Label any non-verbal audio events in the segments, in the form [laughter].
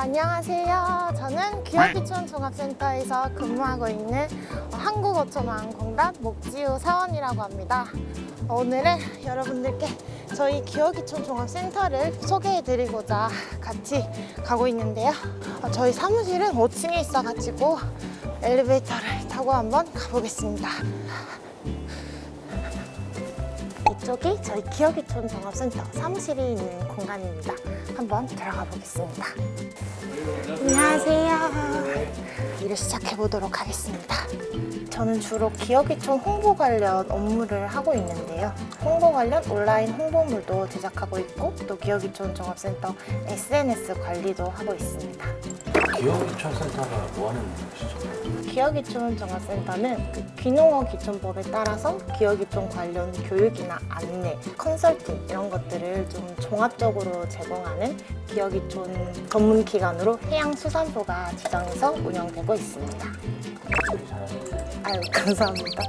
안녕하세요. 저는 기업기촌 종합센터에서 근무하고 있는 한국어촌왕공단 목지우 사원이라고 합니다. 오늘은 여러분들께 저희 기업기촌 종합센터를 소개해드리고자 같이 가고 있는데요. 어, 저희 사무실은 5층에 있어가지고 엘리베이터를 타고 한번 가보겠습니다. 이쪽이 저희 기업기촌 종합센터 사무실이 있는 공간입니다. 한번 들어가 보겠습니다. 안녕하세요. 일을 시작해 보도록 하겠습니다. 저는 주로 기업기촌 홍보 관련 업무를 하고 있는데요. 홍보 관련 온라인 홍보물도 제작하고 있고 또 기업기촌 종합센터 SNS 관리도 하고 있습니다. 기업기촌센터가 뭐 하는 곳이죠? 종합센터는 그 귀농어 기촌법에 따라서 기업기촌 관련 교육이나 안내, 컨설팅 이런 것들을 좀 종합적으로 제공하는 기업기촌 전문 기관으로 해양수산부가 지정해서 운영되고 있습니다. 아유 감사합니다.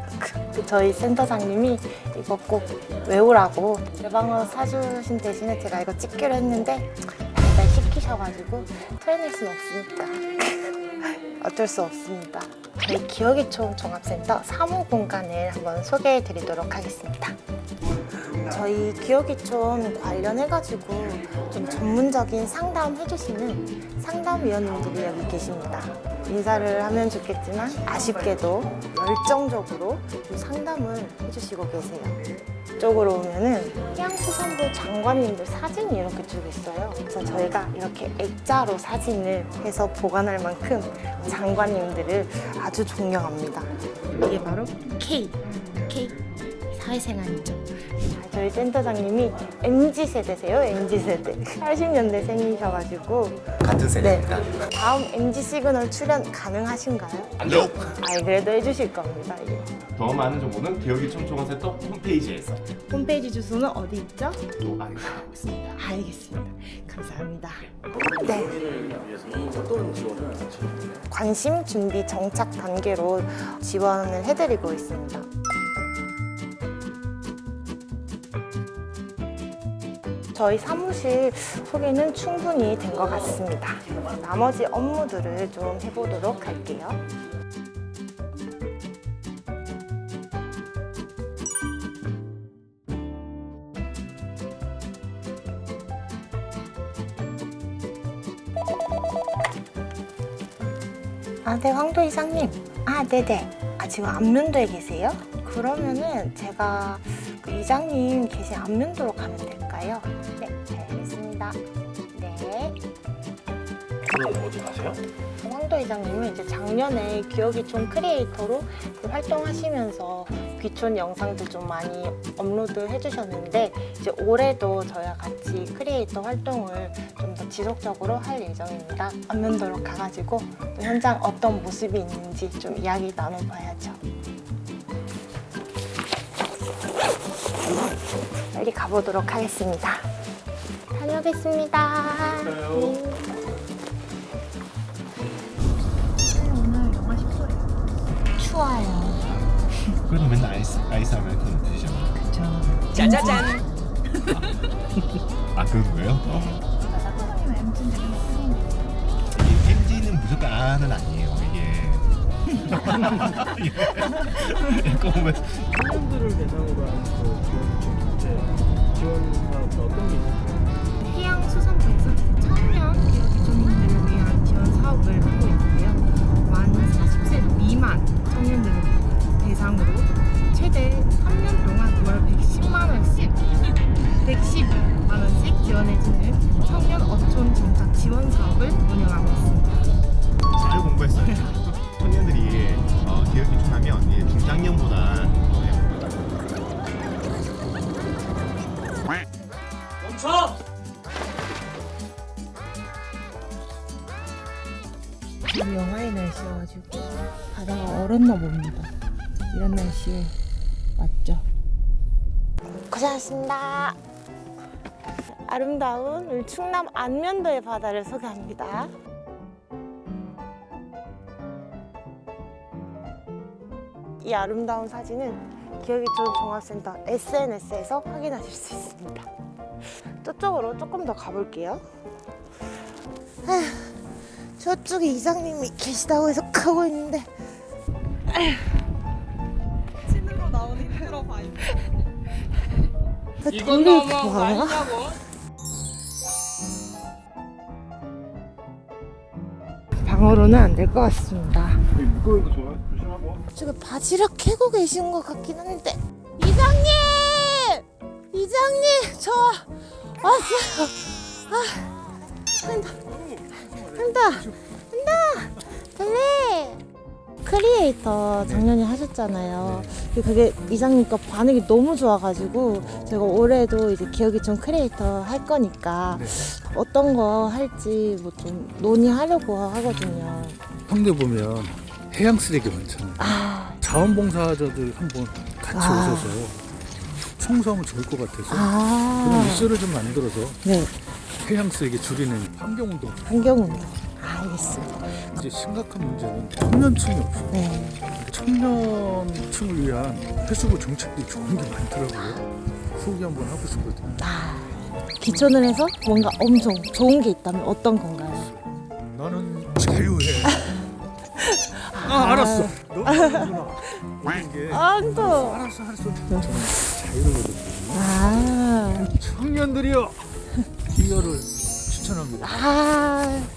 그 저희 센터장님이 이거 꼭 외우라고 대방어 사주신 대신에 제가 이거 찍기로 했는데 시키셔가지고 토해낼 수는 없으니까 [laughs] 어쩔 수 없습니다. 저희 기억이촌 종합센터 사무 공간을 한번 소개해 드리도록 하겠습니다. 저희 기억이촌 관련해가지고 좀 전문적인 상담 해주시는 상담위원님들이 여기 계십니다. 인사를 하면 좋겠지만 아쉽게도 열정적으로 좀 상담을 해주시고 계세요. 이쪽으로 오면은 해양수산부 장관님들 사진이 이렇게 쭉 있어요. 그래서 저희가 이렇게 액자로 사진을 해서 보관할 만큼 장관님들을 아주 존경합니다. 이게 바로 K 사회생활이죠. 자, 저희 센터장님이 MZ 세대세요, MZ 세대. 80년대생이셔가지고 같은 세대입니다. 다음 MZ 시그널 출연 가능하신가요? 아니요. 아니 그래도 해주실 겁니다. 이게. 더 많은 정보는 기억이 총총한 센터 홈페이지에서 홈페이지 주소는 어디 있죠? 또 알려드리고 있습니다. 알겠습니다. 감사합니다. 네. 관심 준비 정착 단계로 지원을 해드리고 있습니다. 저희 사무실 소개는 충분히 된 것 같습니다. 나머지 업무들을 좀 해보도록 할게요. 아, 네, 황도 이사님. 아, 네네. 아, 지금 안면도에 계세요? 그러면은 제가 그 이장님 계신 안면도로 가면 될까요? 네, 알겠습니다. 네. 오늘 어디 가세요? 황도 이장님은 이제 작년에 기억이촌 크리에이터로 그 활동하시면서 귀촌 영상들 좀 많이 업로드 해주셨는데 이제 올해도 저희와 같이 크리에이터 활동을 좀 더 지속적으로 할 예정입니다. 안면도로 가가지고 또 현장 어떤 모습이 있는지 좀 이야기 나눠봐야죠. 빨리 가보도록 하겠습니다. 다녀오겠습니다. 네. 오늘 영하 10도예요. 추워요. 그래도 맨날 아이스, 아이스 아메리카노 드시잖아요. 그쵸. 짜자잔. 아, 그래도 왜요? 이 MG는 무조건 아는 아니에요, 이게. 이거 보면 청년들을 대상으로 한 그 지원 경제 지원 사업 어떤 게 있을까요? 해양 수산부에 가지고 바다가 얼었나 봅니다. 이런 날씨에 맞죠? 고생하셨습니다. 아름다운 우리 충남 안면도의 바다를 소개합니다. 이 아름다운 사진은 기억이촌 종합센터 SNS에서 확인하실 수 있습니다. 저쪽으로 조금 더 가볼게요. 저쪽에 이장님이 계시다고 해서 가고 있는데 찐으로 나온 힘들어 바이. 그 이건 뭐야? 아니냐고. 방어로는 안 될 것 같습니다. 무거운 거 좋아? 조심하고. 저기 바지락 캐고 계신 것 같긴 한데 이장님! 이장님 저 왔어요. 아 한다 한다 한다 달래 크리에이터 작년에 하셨잖아요. 근데 그게 이장님 거 반응이 너무 좋아가지고 제가 올해도 이제 기억이촌 크리에이터 할 거니까 어떤 거 할지 뭐 좀 논의하려고 하거든요. 홍대 보면 해양 쓰레기 많잖아요. 아, 자원봉사자들 한번 같이 아. 오셔서 청소하면 좋을 것 같아서 그런 아, 뉴스를 좀 만들어서 네. 해양 쓰레기 줄이는 환경운동. 환경운동. 알겠습니다. 이제 심각한 문제는 청년층이 없어요. 네. 청년층을 위한 해수부 정책들이 좋은 게 많더라고요. 소개 한번 하고 싶거든요. 아, 기촌을 해서 뭔가 엄청 좋은 게 있다면 어떤 건가요? 나는 자유해. 아, 알았어. 너무 누나. 모든 게 아, 또. 알았어, 알았어. 저는 자유로거든요. 아, 청년들이여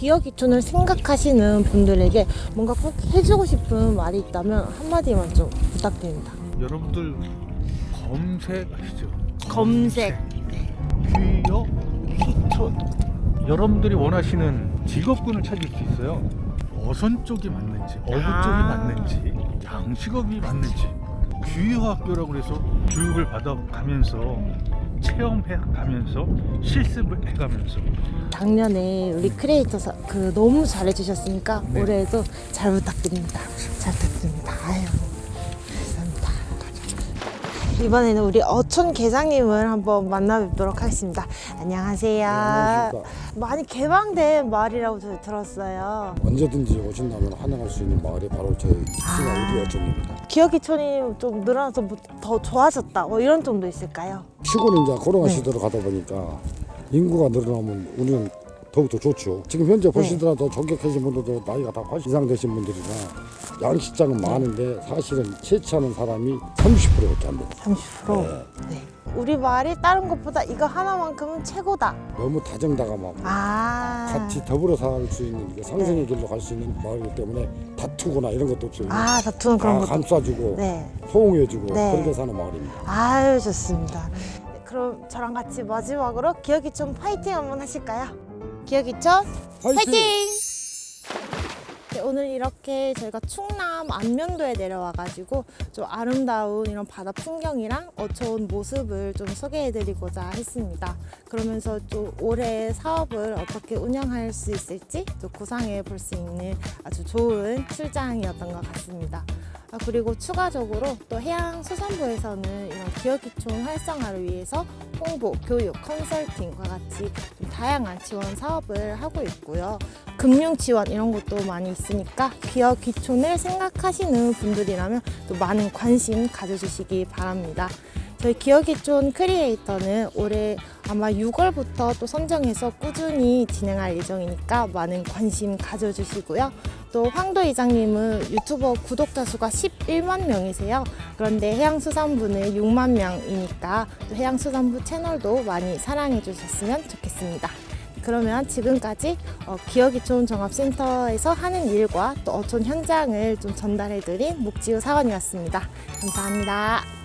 기억 기촌을 생각하시는 분들에게 뭔가 꼭 해주고 싶은 말이 있다면 한마디만 좀 부탁드립니다. 여러분들 검색하시죠. 검색. 귀여 기촌. 여러분들이 원하시는 직업군을 찾을 수 있어요. 어선 쪽이 맞는지, 어부 쪽이 아. 맞는지, 양식업이 맞는지. 귀여학교라고 그래서 교육을 받아가면서 체험해 가면서 실습을 해 가면서 작년에 우리 크리에이터 사, 그 너무 잘해주셨으니까 네. 올해도 잘 부탁드립니다. 잘 부탁드립니다. 아유. 이번에는 우리 어촌 계장님을 한번 만나 뵙도록 하겠습니다. 안녕하세요. 안녕하십니까. 많이 개방된 마을이라고 저 들었어요. 언제든지 오신다면 환영할 수 있는 마을이 바로 저희 신화 우리 어촌입니다. 기억이촌이 좀 늘어나서 뭐더 좋아졌다. 뭐 이런 정도 있을까요? 시골은 이제 코로나 네. 가다 보니까 인구가 늘어나면 우리는 더욱더 좋죠. 지금 현재 네. 보시더라도 전격하신 분들도 나이가 다 80 이상 되신 분들이라 양식장은 네. 많은데 사실은 채취하는 사람이 30%밖에 안 됩니다. 30%. 네. 우리 마을이 다른 것보다 이거 하나만큼은 최고다. 너무 다정다감하고 아. 같이 더불어 살 수 있는 이게 상생의 길로 갈 수 있는 마을이기 때문에 다투거나 이런 것도 없어요. 아, 다투는 그런 다 것도. 감싸주고 네. 포옹해주고 네. 그렇게 사는 마을입니다. 아유 좋습니다. 네, 그럼 저랑 같이 마지막으로 기억이촌 파이팅 한번 하실까요? 기억이촌 파이팅! 네, 오늘 이렇게 저희가 충남 안면도에 내려와가지고 좀 아름다운 이런 바다 풍경이랑 어촌 모습을 좀 소개해드리고자 했습니다. 그러면서 또 올해 사업을 어떻게 운영할 수 있을지 또 구상해 볼 수 있는 아주 좋은 출장이었던 것 같습니다. 아, 그리고 추가적으로 또 해양수산부에서는 이런 기업기촌 활성화를 위해서 홍보, 교육, 컨설팅과 같이 좀 다양한 지원 사업을 하고 있고요. 금융 지원 이런 것도 많이 있으니까 기업 기촌을 생각하시는 분들이라면 또 많은 관심 가져주시기 바랍니다. 저희 기억기촌 크리에이터는 올해 아마 6월부터 또 선정해서 꾸준히 진행할 예정이니까 많은 관심 가져주시고요. 또 황도 이장님은 유튜버 구독자 수가 11만 명이세요. 그런데 해양수산부는 6만 명이니까 또 해양수산부 채널도 많이 사랑해 주셨으면 좋겠습니다. 그러면 지금까지 어, 기억이촌 종합센터에서 하는 일과 또 어촌 현장을 좀 전달해 드린 목지우 사원이었습니다. 감사합니다.